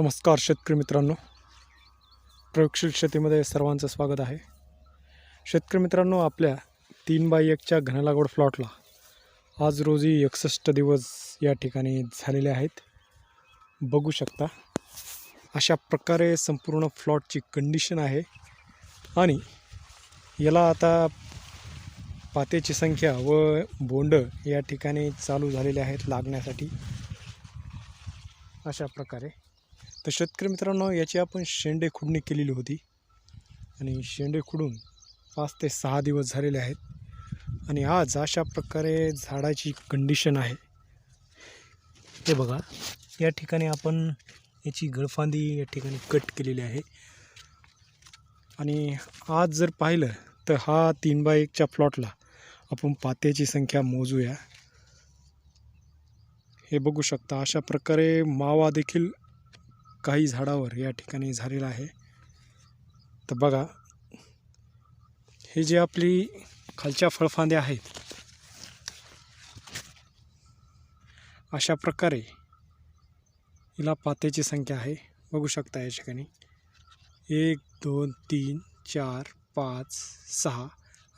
नमस्कार शेतकरी मित्रांनो. प्रयोगशील शेतीमध्ये सर्वांचं स्वागत आहे. शेतकरी मित्रांनो आपल्या तीन बाय एकच्या घनलागवड प्लॉटला आज रोजी एकसष्ट दिवस या ठिकाणी झालेले आहेत. बघू शकता अशा प्रकारे संपूर्ण प्लॉटची कंडिशन आहे आणि याला आता पातेची संख्या व बोंड या ठिकाणी चालू झालेले आहेत लागण्यासाठी. अशा प्रकारे तर शेतकरी मित्रांनो याची आपण शेंडे खुडणी केलेली होती. आणि शेंडे खुडून पाच ते सहा दिवस झालेले आहेत. आणि आज अशा प्रकारे झाडाची कंडिशन आहे. हे बघा या ठिकाणी आपण याची गळफांदी या ठिकाणी कट केलेली आहे. आणि आज जर पाहिलं तर हा तीन बाय एकच्या प्लॉटला आपण पात्याची संख्या मोजूया. हे बघू शकता अशा प्रकारे मावा देखील काही झाडावर या ठिकाणी झालेला आहे. तर बघा हे जे आपली खालच्या फळफांद्या आहेत अशा प्रकारे हिला पात्याची संख्या आहे. बघू शकता या ठिकाणी. एक दोन तीन चार पाच सहा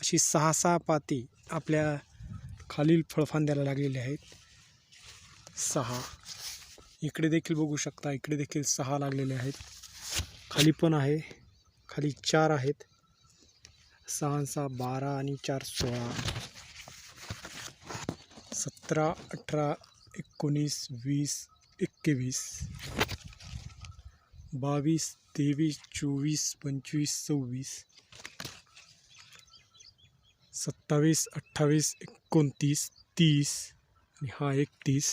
अशी सहा सहा पाती आपल्या खालील फळफांद्याला लागलेली आहेत. सहा इकडे देखील बघू शकता इकडे देखील सहा लागलेले आहेत. खाली पण आहे खाली चार आहेत. सहा सहा बारा आणि चार सोळा. सतरा अठरा एकोणीस वीस एकवीस. बावीस तेवीस चोवीस पंचवीस सव्वीस. सत्तावीस अठ्ठावीस एकोणतीस तीस आणि हा एकतीस.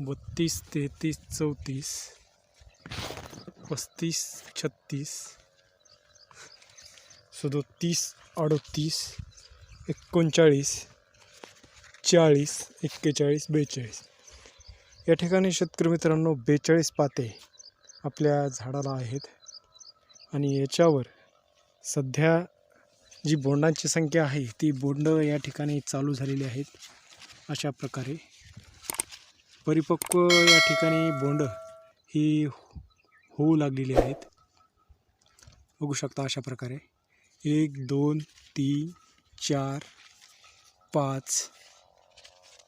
बत्तीस तेहतीस चौतीस पस्तीस छत्तीस सदोतीस अडतीस एकोणचाळीस चाळीस एक्केचाळीस बेचाळीस. या ठिकाणी शेतकरी मित्रांनो बेचाळीस पाते आपल्या झाडाला आहेत. आणि याच्यावर सध्या जी बोंडांची संख्या आहे ती बोंड या ठिकाणी चालू झालेली आहेत. अशा प्रकारे परिपक्व या ठिकाणी बोंड ही होऊ लागलेली आहेत. बघू शकता अशा प्रकारे. एक दोन तीन चार पाच.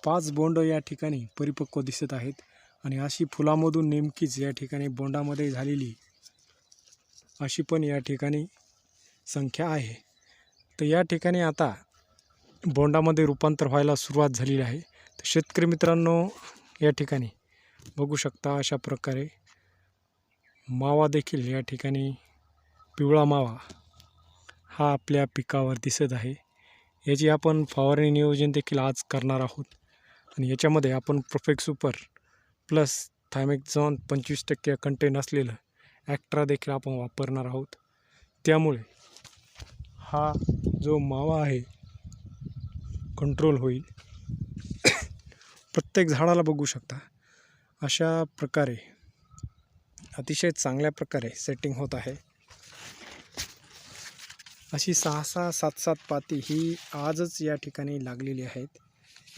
पाच बोंड या ठिकाणी परिपक्व दिसत आहेत आणि अशी फुलामधून नेमकीच या ठिकाणी बोंडामध्ये झालेली अशी पण या ठिकाणी संख्या आहे. तर या ठिकाणी आता बोंडामध्ये रूपांतर व्हायला सुरुवात झालेली आहे. तर शेतकरी मित्रांनो या ठिकाणी बघू शकता अशा प्रकारे मावा देखील या ठिकाणी पिवळा मावा हा आपल्या पिकावर दिसत आहे. याची आपण फवारणी नियोजन देखील आज करणार आहोत. आणि याच्यामध्ये आपण परफेक्ट सुपर प्लस थायमेक्झॉन पंचवीस टक्के कंटेन असलेलं ॲक्ट्रा देखील आपण वापरणार आहोत. त्यामुळे हा जो मावा आहे कंट्रोल होईल. प्रत्येक झाडाला बघू शकता. अशा प्रकारे अतिशय चांगल्या प्रकारे सेटिंग होत आहे. अशी सहा सहा सात सात पाती ही आजच या ठिकाणी लागलेली आहेत.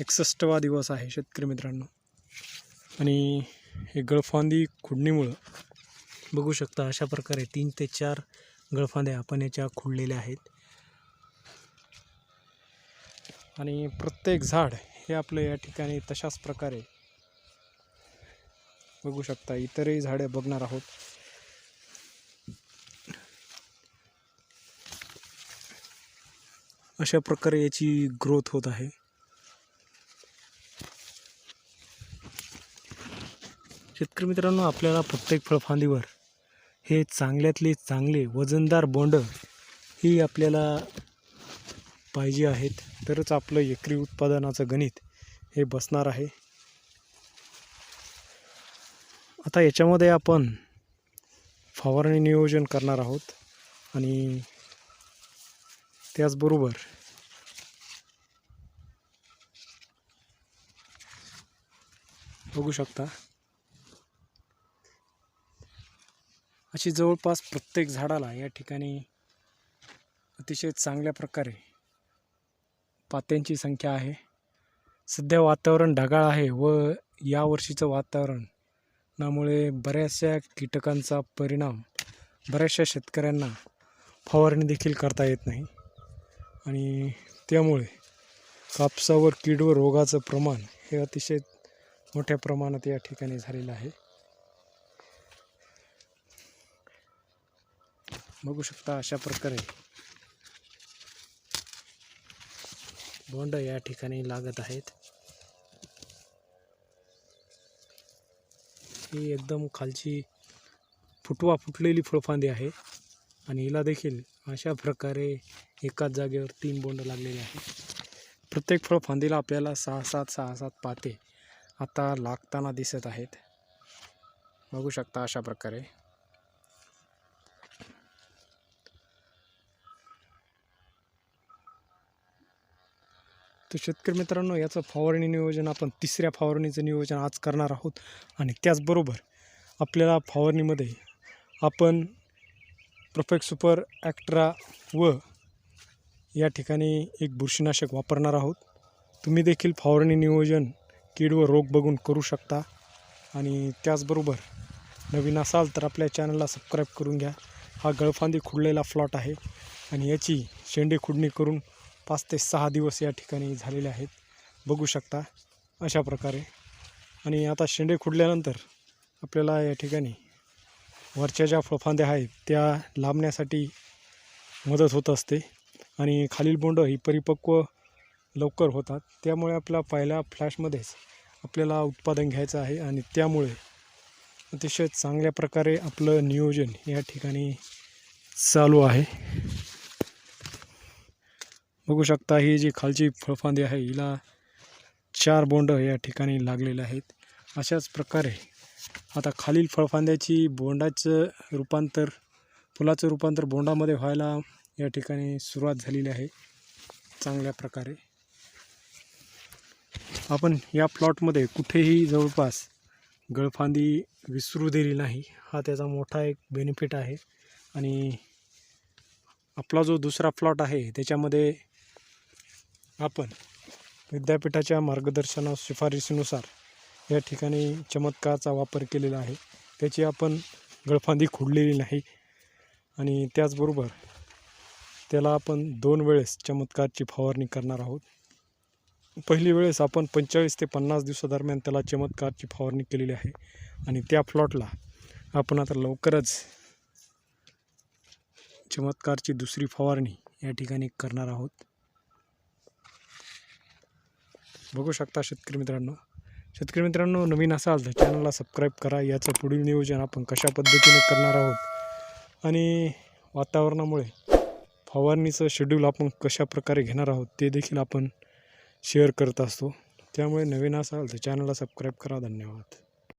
एकसष्टवा दिवस आहे शेतकरी मित्रांनो. आणि हे गळफांदी खुडणीमुळं बघू शकता अशा प्रकारे तीन ते चार गळफांद्या आपण याच्या खुडलेल्या आहेत. आणि प्रत्येक झाड हे आपलं या ठिकाणी तशाच प्रकारे बघू शकता इतरही झाडे बघणार आहोत. अशा प्रकारे याची ग्रोथ होत आहे. शेतकरी मित्रांनो आपल्याला प्रत्येक फळफांदीवर हे चांगल्यातले चांगले वजनदार बोंड ही आपल्याला पाहिजे आहेत तरच आपलं एकरी उत्पादनाचं गणित हे बसणार आहे. आता याच्यामध्ये आपण फवारणी नियोजन करणार आहोत आणि त्याचबरोबर बघू शकता अशी जवळपास प्रत्येक झाडाला या ठिकाणी अतिशय चांगल्या प्रकारे पात्यांची संख्या आहे. सध्या वातावरण ढगाळ आहे व यावर्षीचं वातावरणामुळे बऱ्याचशा कीटकांचा परिणाम बऱ्याचशा शेतकऱ्यांना फवारणी देखील करता येत नाही. आणि त्यामुळे कापसावर कीड व रोगाचं प्रमाण हे अतिशय मोठ्या प्रमाणात या ठिकाणी झालेलं आहे. बघू शकता अशा प्रकारे बोंड या ठिकाणी लागत आहेत. ही एकदम खालची फुटवा फुटलेली फळफांदी आहे आणि हिला देखील अशा प्रकारे एकाच जागेवर तीन बोंड लागलेले आहेत. प्रत्येक फळफांदीला आपल्याला सहा सात सहा सात पाते आता लागताना दिसत आहेत. बघू शकता अशा प्रकारे. तर शेतकरी मित्रांनो याचं फवारणी नियोजन आपण तिसऱ्या फवारणीचं नियोजन आज करणार आहोत. आणि त्याचबरोबर आपल्याला फवारणीमध्ये आपण परफेक्ट सुपर ॲक्ट्रा व या ठिकाणी एक बुरशीनाशक वापरणार आहोत. तुम्ही देखील फवारणी नियोजन कीड व रोग बघून करू शकता. आणि त्याचबरोबर नवीन असाल तर आपल्या चॅनलला सबस्क्राईब करून घ्या. हा गळफांदी खुडलेला फ्लॉट आहे आणि याची शेंडे खुडणी करून पाच ते सहा दिवस या ठिकाणी झालेले आहेत. बघू शकता अशा प्रकारे. आणि आता शेंडे खुडल्यानंतर आपल्याला या ठिकाणी वरच्या ज्या फळफांद्या आहेत त्या लांबण्यासाठी मदत होत असते. आणि खालील बोंड ही परिपक्व लवकर होतात. त्यामुळे आपल्या पहिल्या फ्लॅशमध्येच आपल्याला उत्पादन घ्यायचं आहे आणि त्यामुळे अतिशय चांगल्या प्रकारे आपलं नियोजन या ठिकाणी चालू आहे. बघू शकता ही जी खालची फळफांदी आहे हिला चार बोंड या ठिकाणी लागलेले आहेत. अशाच प्रकारे आता खालील फळफांद्याची बोंडाचं रूपांतर फुलाचं रूपांतर बोंडामध्ये व्हायला या ठिकाणी सुरुवात झालेली आहे. चांगल्या प्रकारे. आपण या प्लॉटमध्ये कुठेही जवळपास गळफांदी विसरू दिली नाही. हा त्याचा मोठा एक बेनिफिट आहे. आणि आपला जो दुसरा प्लॉट आहे त्याच्यामध्ये आपण विद्यापीठाच्या मार्गदर्शना शिफारशीनुसार या ठिकाणी चमत्कारचा वापर केलेला आहे. त्याची आपण गळफांदी खोडलेली नाही आणि त्याचबरोबर त्याला आपण दोन वेळेस चमत्कारची फवारणी करणार आहोत. पहिली वेळेस आपण पंचेचाळीस ते पन्नास दिवसादरम्यान त्याला चमत्कारची फवारणी केलेली आहे आणि त्या प्लॉटला आपण आता लवकरच चमत्कारची दुसरी फवारणी या ठिकाणी करणार आहोत. बघू शकता शेतकरी मित्रांनो. शेतकरी मित्रांनो नवीन असाल तर चॅनलला सबस्क्राईब करा. याचं पुढील नियोजन आपण कशा पद्धतीने करणार आहोत आणि वातावरणामुळे फवारणीचं शेड्यूल आपण कशा प्रकारे घेणार आहोत ते देखील आपण शेअर करत असतो. त्यामुळे नवीन असाल तर चॅनलला सबस्क्राईब करा. धन्यवाद.